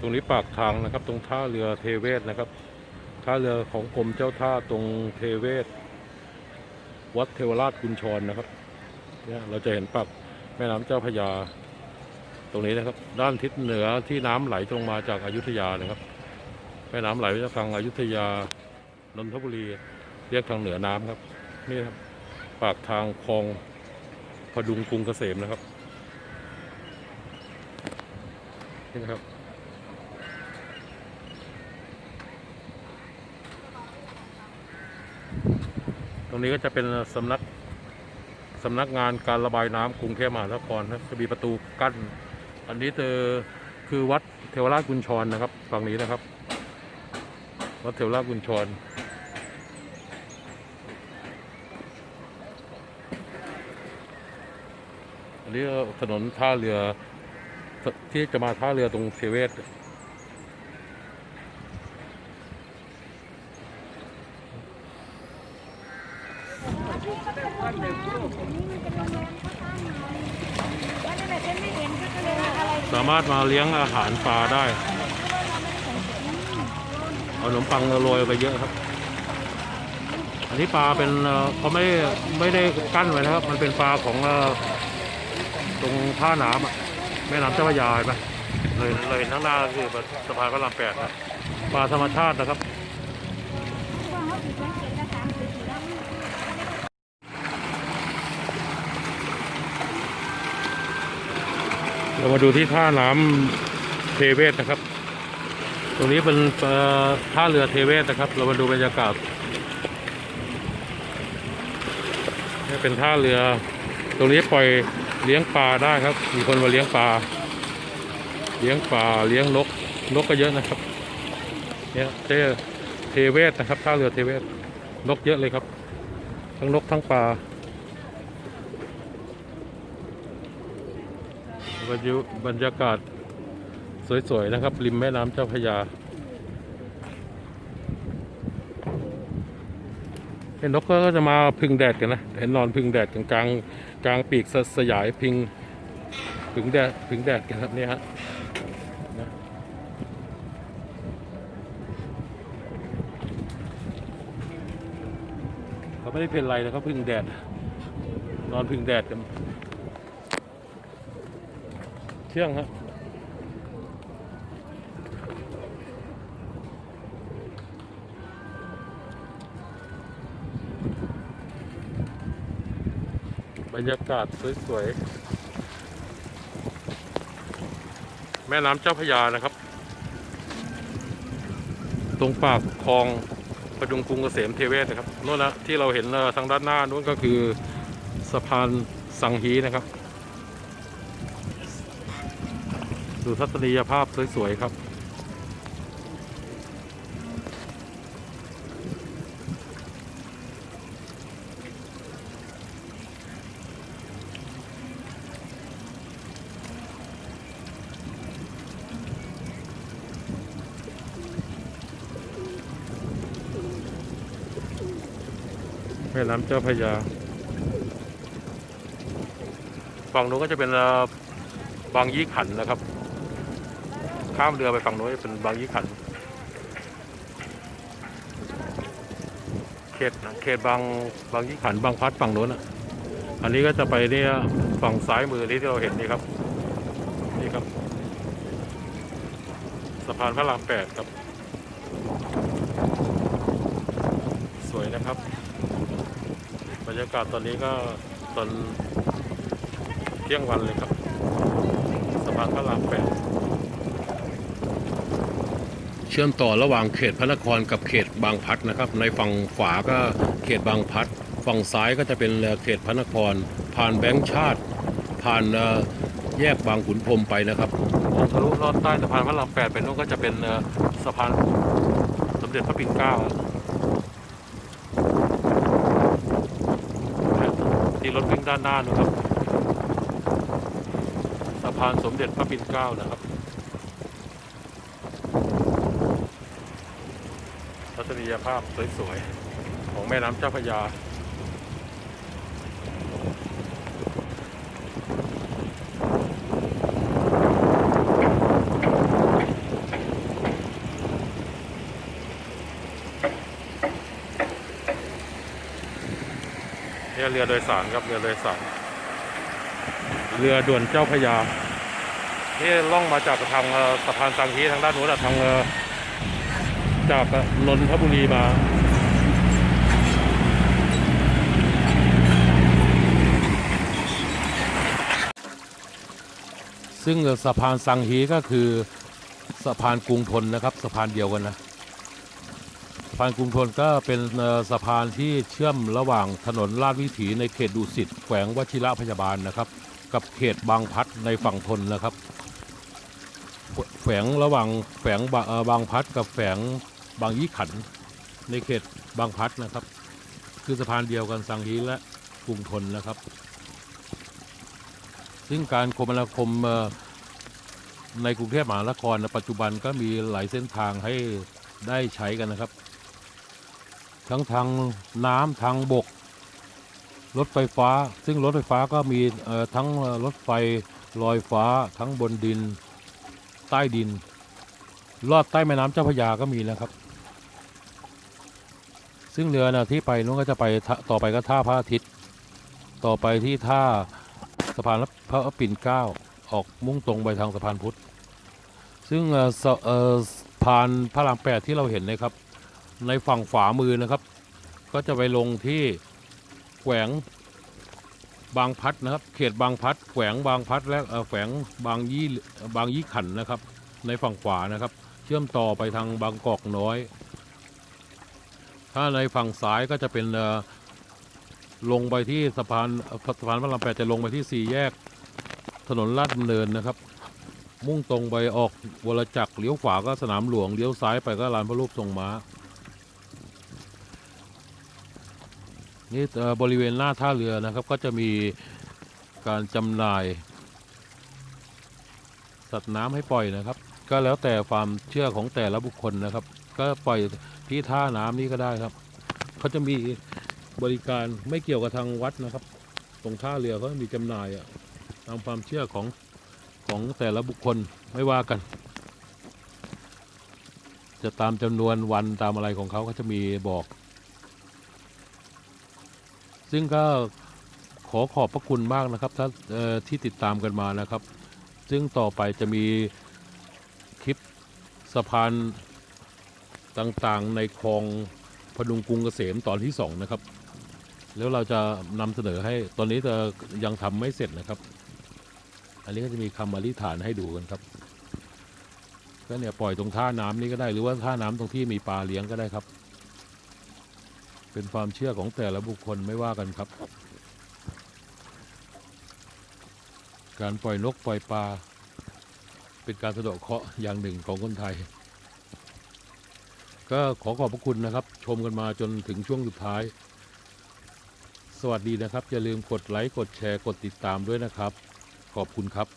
ตรงนี้ปากทางนะครับ ตรงท่าเรือเทเวศนะครับ ท่าเรือของกรมเจ้าท่าตรงเทเวศ วัดเทวราชกุญชรนะครับเนี่ยเราจะเห็นปากแม่น้ำเจ้าพยา ตรงนี้นะครับ ด้านทิศเหนือที่น้ำไหลตรงมาจากอายุทยานะครับ แม่น้ำไหลมาจากทางอายุทยานนทบุรีเรียกทางเหนือน้ำครับ นี่ครับปากทางคลองพดุงกรุงเกษมนะครับนี่นะครับ รงนี้ก็จะเป็นสำนักสำนักงานการระบายน้ำกรุงเทพมหานครนะครับจะมีประตูกั้น อันนี้เจอคือวัดเทวราชกุญชรนะครับฝั่งนี้นะครับ วัดเทวราชกุญชรอันนี้ถนนท่าเรือที่จะมาท่าเรือตรงเทเวศ สามารถมาเลี้ยงอาหารปลาได้ เอาขนมปังโรยไปเยอะครับ อันนี้ปลาเป็นเขาไม่ไม่ได้กั้นไว้นะครับ มันเป็นปลาของตรงท่าน้ำอะแม่น้ำเจ้าพระยาไหมเลยเลยทั้างหน้าคือสะพานพระรามแปดนะปลาธรรมชาตินะครับ เรามาดูที่ท่าน้ำเทเวศนะครับ ตรงนี้เป็นท่าเรือเทเวศนะครับ เรามาดูบรรยากาศนี่เป็นท่าเรือ ตรงนี้ปล่อยเลี้ยงปลาได้ครับ มีคนมาเลี้ยงปลา เลี้ยงปลาเลี้ยงนกนกก็เยอะนะครับ เนี่ยเทเทเวศนะครับท่าเรือเทเวศนกเยอะเลยครับ ทั้งนกทั้งปลา บรรยาบรรยากาศสวย ๆ นะครับ ริมแม่น้ำเจ้าพระยาเห็นนกก็จะมาพึ่งแดดกันนะเห็นนอนพึ่งแดดกลางกลางกลางปีกสสยายพิงพึ่งแดดพึ่งแดดกันครับเนี่ยฮะนะเขาไม่ได้เป็นไรนะเขาพึ่งแดด นอนพึ่งแดดกัน เที่ยงฮะบรรยากาศสวยๆ แม่น้ำเจ้าพยานะครับ ตรงปากคลองประดุงกรุงเกษมเทเวศนะครับโน่นนะที่เราเห็นทางด้านหน้านู้นก็คือสะพานสังฮีนะครับ ดูทัศนียภาพสวย ๆ ครับ แม่น้ำเจ้าพยาฝั่งนู้นก็จะเป็นบางยี่ขันนะครับ ข้ามเรือไปฝั่งโน้นเป็นบางยี่ขัน เขตเขตบางบางยี่ขันบางพัดฝั่งโน้นอะ อันนี้ก็จะไปเนี่ยฝั่งซ้ายมือนี้ที่เราเห็นนี่ครับ นี่ครับ สะพานพระรามแปดครับ สวยนะครับ บรรยากาศตอนนี้ก็ตอนเที่ยงวันเลยครับ สะพานพระรามแปด เชื่อมต่อระหว่างเขตพระนครกับเขตบางพัดนะครับ ในฝั่งขวาก็เขตบางพัด ฝั่งซ้ายก็จะเป็นเขตพระนคร ผ่านแบงค์ชาติ ผ่านแยกบางขุนพรมไปนะครับมองทะลุลอดใต้สะพานพระรามแปดไปนู้นก็จะเป็นสะพานสมเด็จพระปิ่นเกล้าที่รถวิ่งด้านหน้านะครับสะพานสมเด็จพระปิ่นเกล้านะครับ ทัศนียภาพสวยๆ ของแม่น้ำเจ้าพยาเรือโดยสารครับเรือโดยสารเรือด่วนเจ้าพยาที่ล่องมาจากทางสะพานสังฮีทางด้านนู้นทาง จากนนทบุรีมาซึ่งสะพานสังฮีก็คือสะพานกรุงทนนะครับสะพานเดียวกันนะสะพานกรุงทนก็เป็นสะพานที่เชื่อมระหว่างถนนลาดวิถีในเขตดุสิตแขวงวชิระพยาบาลนะครับ กับเขตบางพัดในฝั่งทนนะครับ แขวงระหว่างแขวงบางพัดกับแขวง บางยี่ขัน ในเขตบางพัดนะครับ คือสะพานเดียวกันสังฮีและกรุงทนนะครับ ซึ่งการคมนาคมในกรุงเทพมหานครในปัจจุบันก็มีหลายเส้นทางให้ได้ใช้กันนะครับ ทั้งทางน้ำทางบก รถไฟฟ้า ซึ่งรถไฟฟ้าก็มีทั้งรถไฟลอยฟ้า ทั้งบนดิน ใต้ดิน ลอดใต้แม่น้ำเจ้าพระยาก็มีนะครับ ซึ่งเรือนะที่ไปนู้นก็จะไปต่อไปก็ท่าพระอาทิตย์ ต่อไปที่ท่าสะพานพระปิ่นเกล้าออกมุ่งตรงไปทางสะพานพุทธ ซึ่งสะพานพระรามแปดที่เราเห็นนะครับ ในฝั่งขวามือนะครับ ก็จะไปลงที่แขวงบางพัดนะครับ เขตบางพัดแขวงบางพัดและแขวงบางยี่บางยี่ขันนะครับ ในฝั่งขวานะครับ เชื่อมต่อไปทางบางกอกน้อย ถ้าในฝั่งซ้ายก็จะเป็นลงไปที่สะพานสะพานพระรามแปดจะลงไปที่สี่แยกถนนลาดดำเนินนะครับ มุ่งตรงไปออกวรจักรเลี้ยวขวาก็สนามหลวงเลี้ยวซ้ายไปก็ลานพระรูปทรงม้านี่บริเวณหน้าท่าเรือนะครับก็จะมีการจำหน่าย สัตว์น้ำให้ปล่อยนะครับ ก็แล้วแต่ความเชื่อของแต่ละบุคคลนะครับ ก็ปล่อยที่ท่าน้ำนี้ก็ได้ครับเขาจะมีบริการไม่เกี่ยวกับทางวัดนะครับ ตรงท่าเรือเขามีจำหน่ายอะตามความเชื่อของของแต่ละบุคคลไม่ว่ากัน จะตามจำนวนวันตามอะไรของเขาก็จะมีบอก ซึ่งก็ขอขอบพระคุณมากนะครับถ้าที่ติดตามกันมานะครับ ซึ่งต่อไปจะมีคลิปสะพาน ต่างๆในคลองพดุงกรุงเกษมตอนที่สองนะครับ แล้วเราจะนำเสนอให้ตอนนี้จะยังทำไม่เสร็จนะครับ อันนี้ก็จะมีคำอธิษฐานให้ดูกันครับก็เนี่ยปล่อยตรงท่าน้ำนี้ก็ได้หรือว่าท่าน้ำตรงที่มีปลาเลี้ยงก็ได้ครับ เป็นความเชื่อของแต่ละบุคคลไม่ว่ากันครับ การปล่อยนกปล่อยปลาเป็นการสะดาะเคราะห์อย่างหนึ่งของคนไทย ก็ขอขอบพระคุณนะครับ ชมกันมาจนถึงช่วงสุดท้าย สวัสดีนะครับ อย่าลืมกดไลค์ กดแชร์ กดติดตามด้วยนะครับ ขอบคุณครับ